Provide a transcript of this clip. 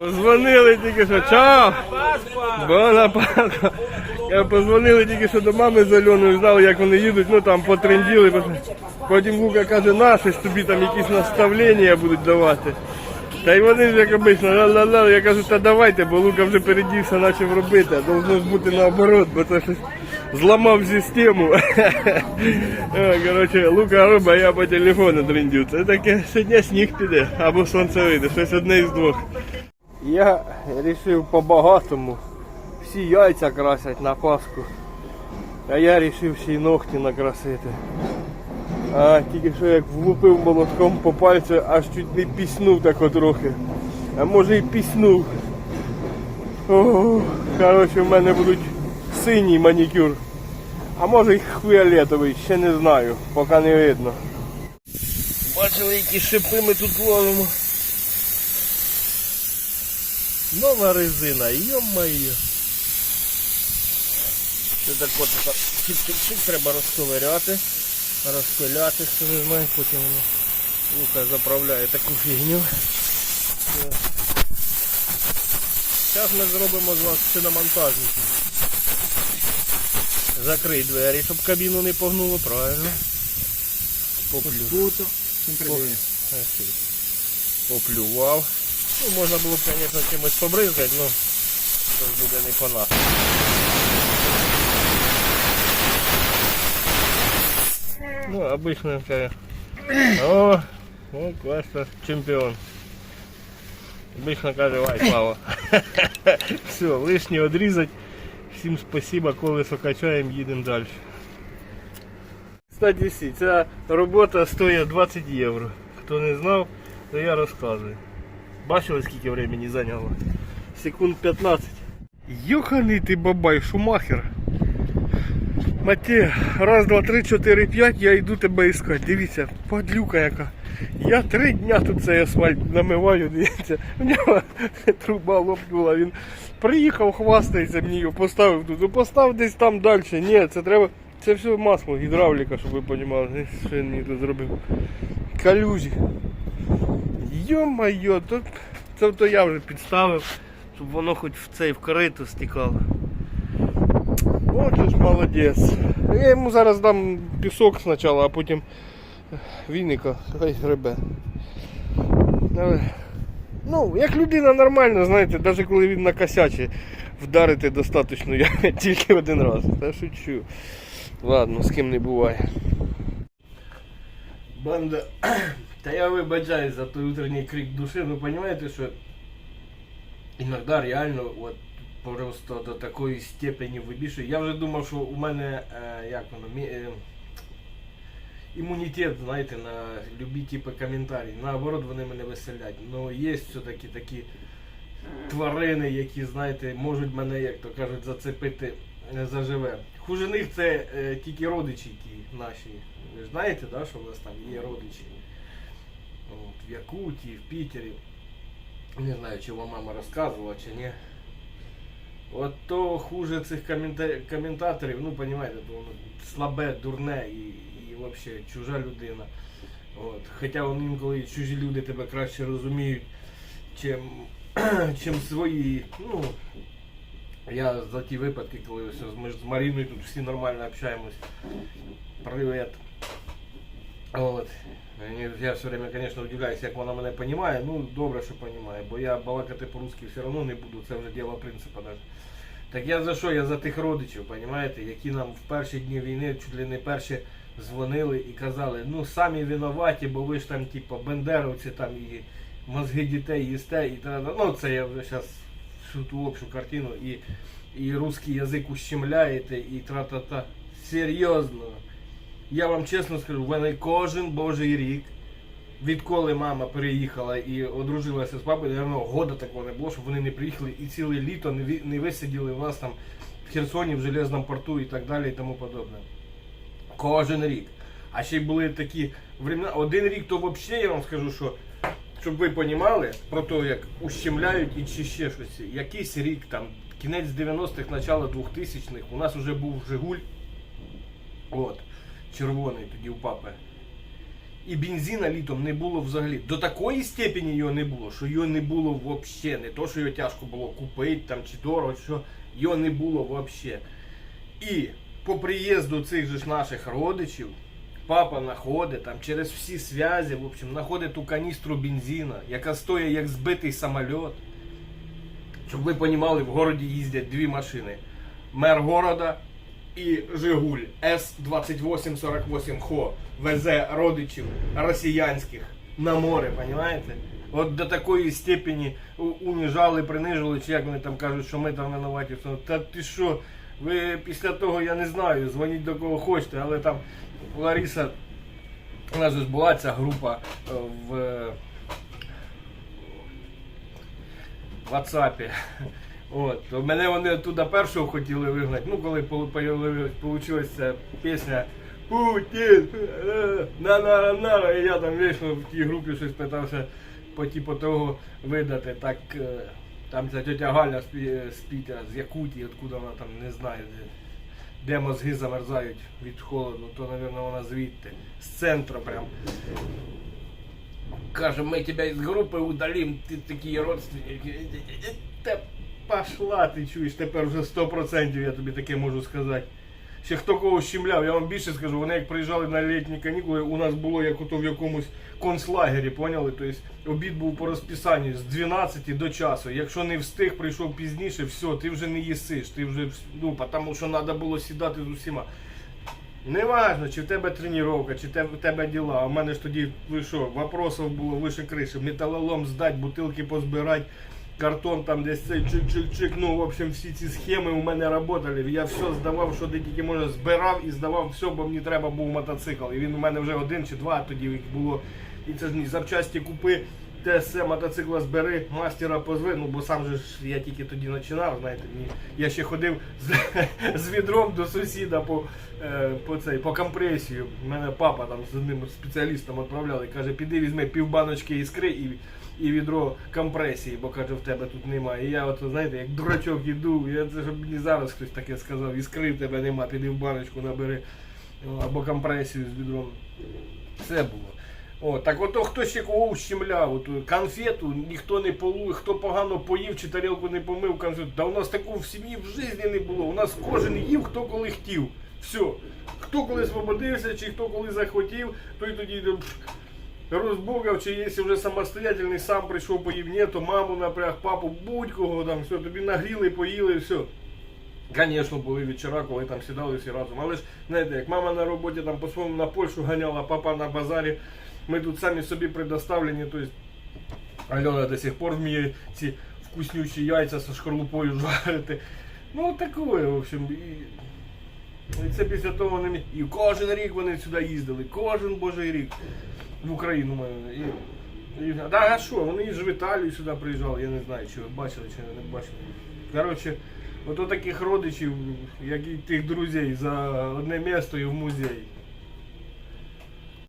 Позвонили тільки що. Чао! Бона Пасха. Я позвонили тільки що до мами з Альоною, знали, як вони їдуть, ну там потренділи. Потім Лука каже, на щось тобі там якісь наставлення будуть давати. Та й вони ж як обично, ла-ла-ла. Я кажу, та давайте, бо Лука вже передівся, почав робити, а должно ж бути наоборот, бо це щось зламав систему. Е, Коротше, Лука робить, а я по телефону трендю. Це таке сьогодні сніг піде, або сонце вийде, щось одне із двох. Я вирішив по-багатому. Всі яйця красять на Пасху. А я вирішив ще й ногті накрасити. А тільки що як влупив молотком по пальцю, аж чуть не піснув тако трохи. А може і піснув. Коротше, в мене будуть синій манікюр. А може й фіолетовий, ще не знаю, поки не видно. Бачили, які шипи ми тут ловимо. Нова резина, йо-моє. Це так от чик-чик-чик треба розковиряти, розпиляти, хто не знає, потім воно Лука заправляє таку фігню. Зараз ми зробимо з вас шиномонтажники. Закрий двері, щоб кабіну не погнуло, правильно. Поплю. Поплював. Ну, можна було б, звісно, чимось побризкати, але це ж буде не по нас. Ну, обычно каже. О, о, класно, чемпіон. Обычно каже, вай, Слава. Все, лишнє одрізать. Всім спасибо, колесо качаємо, їдемо далі. 110. Ця робота стоїть 20 євро. Хто не знав, то я розказую. Бачили, скільки времени зайняло? Секунд 15. Йоханий ти бабай, шумахер. Мате, раз, два, три, чотири, п'ять, я йду тебе іскати. Дивіться, падлюка яка. Я три дня тут цей асфальт намиваю, дивіться. В нього труба лопнула. Він приїхав, хвастається мені, його поставив тут. Ну постав десь там далі. Ні, це треба. Це все масло, гідравліка, щоб ви розуміли. Що він мені тут зробив. Калюжі. Йо-майо, тут це то я вже підставив, щоб воно хоч в цей в корито стікало. От ж молодець. Я йому зараз дам пісок спочатку, а потім віника, хай гребе. Але, Ну, як людина нормальна, знаєте, навіть коли він накосячить, вдарити достатньо я тільки один раз. Та шучу. Ладно, з ким не буває. Банда. Та я вибачаюсь за той утренний крик души, ви розумієте, що іноді реально от просто до такої степені вибішує. Я вже думав, що у мене е, як воно, мі- е, імунітет, знаєте, на любі типи коментарі. Наоборот, вони мене веселять. Ну є все-таки такі тварини, які, знаєте, можуть мене, як то кажуть, зацепити е, заживе. Хуже них це е, тільки родичі ті наші. Ви знаєте, да, що в нас там є родичі. От, в Якутії, в Пітері. Не знаю, вам мама розказувала, чи ні. От то хуже цих комента- коментаторів, ну, розумієте, то воно слабе, дурне і, і взагалі чужа людина. От. Хоча вони інколи чужі люди тебе краще розуміють, чим, чим свої. Ну, я за ті випадки, коли ось ми ж з Маріною тут всі нормально общаємось. Привіт. От. Я все время, звісно, удивляюсь, як вона мене розуміє. Ну, добре, що розуміє, бо я балакати по-русски все одно не буду, це вже діло принципу навіть. Так я за що? Я за тих родичів, розумієте, які нам в перші дні війни чуть ли не перші дзвонили і казали, ну самі винуваті, бо ви ж там, типу, бендеровці там і мозги дітей їсте, і та Ну, це я вже зараз всю ту общу картину і, і русський язик ущемляєте, і тра-та-та. Серйозно. Я вам чесно скажу, в мене кожен божий рік, відколи мама переїхала і одружилася з папою, наверное, года такого не було, щоб вони не приїхали і ціле літо не, висиділи у нас там в Херсоні, в Железному порту і так далі і тому подобне. Кожен рік. А ще й були такі времена. Один рік то взагалі я вам скажу, що щоб ви розуміли про те, як ущемляють і чи ще щось. Якийсь рік, там, кінець 90-х, начало 2000-х, у нас вже був Жигуль. От, червоний тоді у папи. І бензина літом не було взагалі. До такої степені його не було, що його не було взагалі. Не то, що його тяжко було купити там чи дорого, що його не було взагалі. І по приїзду цих же наших родичів, папа знаходить там через всі зв'язі, в общем, знаходить ту каністру бензина, яка стоїть як збитий самоліт. Щоб ви розуміли, в городі їздять дві машини. Мер города і Жигуль С-2848 ХО везе родичів росіянських на море, розумієте? От до такої степені уніжали, принижили, чи як вони там кажуть, що ми там винуваті. Та ти що? Ви після того, я не знаю, дзвоніть до кого хочете, але там Лариса, у нас ж була ця група е, в WhatsApp. От, то мене вони туди першого хотіли вигнати. Ну, коли вийшла пісня Путін, е, на на на і я там вийшов в тій групі щось питався по типу того видати. Так е, там ця тетя Галя з, з Пітера, з Якутії, откуда вона там не знаю, де, де мозги замерзають від холоду, то, мабуть, вона звідти, з центру прям. Каже, ми тебе із групи удалим, ти такі родственники. Пошла, ти чуєш, тепер вже 100% я тобі таке можу сказати. Ще хто кого щемляв, я вам більше скажу, вони як приїжджали на літні канікули, у нас було як ото в якомусь концлагері, поняли? Тобто обід був по розписанню з 12 до часу. Якщо не встиг, прийшов пізніше, все, ти вже не їсиш, ти вже, ну, тому що треба було сідати з усіма. Неважно, чи в тебе тренування, чи в тебе діла. В мене ж тоді ви що, вопросів було вище криші. Металолом здати, бутилки позбирати, картон там десь цей чик-чик-чик. Ну, в общем, всі ці схеми у мене працювали. Я все здавав, що тільки може, збирав і здавав все, бо мені треба був мотоцикл. І він у мене вже один чи два тоді їх було. І це ж ні, запчасті купи. Все мотоцикла збери, мастера позви, ну бо сам же ж я тільки тоді починав, знаєте, мені, я ще ходив з, з відром до сусіда по, е, по, цей, по компресію. Мене папа там з одним спеціалістом відправляли, каже, піди візьми півбаночки іскри і, і відро компресії, бо каже, в тебе тут немає. І я от, знаєте, як дурачок іду, я це щоб мені зараз хтось таке сказав, іскри в тебе нема, піди в баночку набери або компресію з відром. Все було. О, так ото хто ще кого ущемляв, от, конфету ніхто не полує, хто погано поїв чи тарілку не помив конфету. Та у нас такого в сім'ї в житті не було. У нас кожен їв, хто коли хотів. Все. Хто коли свободився, чи хто коли захотів, той тоді пф, розбугав, чи якщо вже самостоятельний сам прийшов поїв, ні, то маму напряг, папу, будь-кого там, все, тобі нагріли, поїли, все. Звісно, були вечора, коли там сідали всі разом. Але ж, знаєте, як мама на роботі там по-своєму на Польщу ганяла, папа на базарі, ми тут самі собі предоставлені, тобто Альона до сих пор вміє ці вкуснючі яйця зі шкарлупою жарити. Ну, таке, в общем. І, і це після того вони. І кожен рік вони сюди їздили, кожен божий рік в Україну. І, і, да, а що, вони ж в Італію сюди приїжджали, я не знаю, чи ви бачили, чи не бачили. Коротше, ото таких родичів, як і тих друзей, за одне місто і в музей.